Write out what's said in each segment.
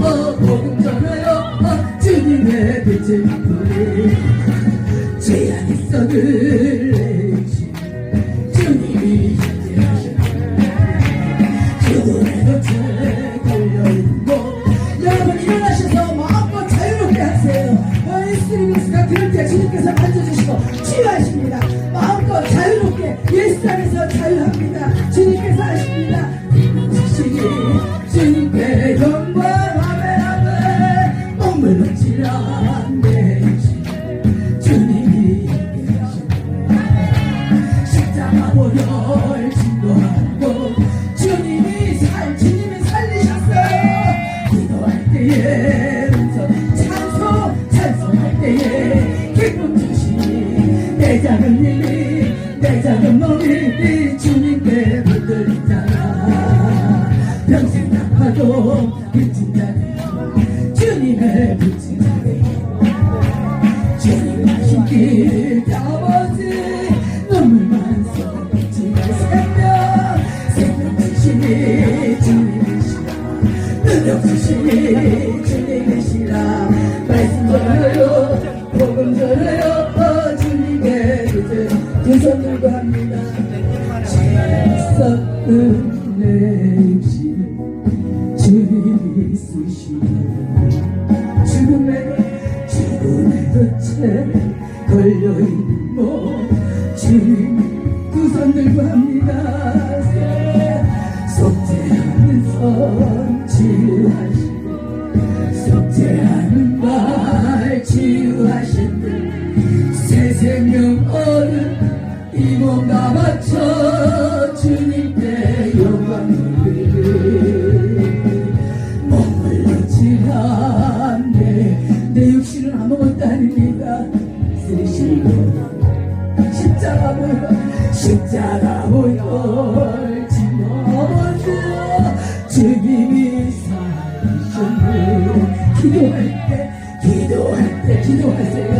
어, 어, 주님의 빛을 비추리 죄악 있어를 작은 일이 내 작은 몸이 주님께 붙들리잖아. 평생 아파도 빚진 죄 썩은 내시 쓰시니 죽음에 죽음에도 채 걸려있는 몸 두손 들고 합니다. 속죄하는 성 치유하시고 속죄하는 말 치유하신 새 생명 얻은 이몸 다 바쳐 십자가 보여 십자가 보여 짊어져 주님이 살리셨네 기도할 때 기도할 때 기도하세요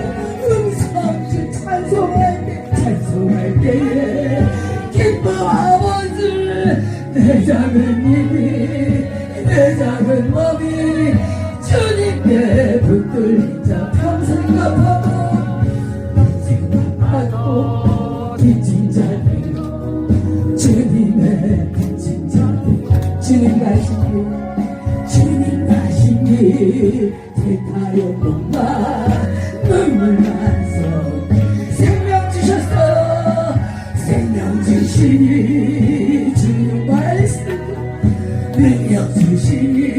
음성주 찬송할 때 찬송할 때에 기뻐 아버지 내 작은 힘이 내 작은 몸이 주님께 붙들리자 평생 갚아도 빚진 자들 주님의 빚진 자들 주님 가시니 주님 가시니 대타였구만 눈물만 써 생명 주셨어 생명 주시니 주님 말씀 능력 주시니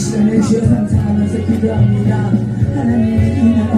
시간을 주여 감사하면서 기도합니다. 하나님,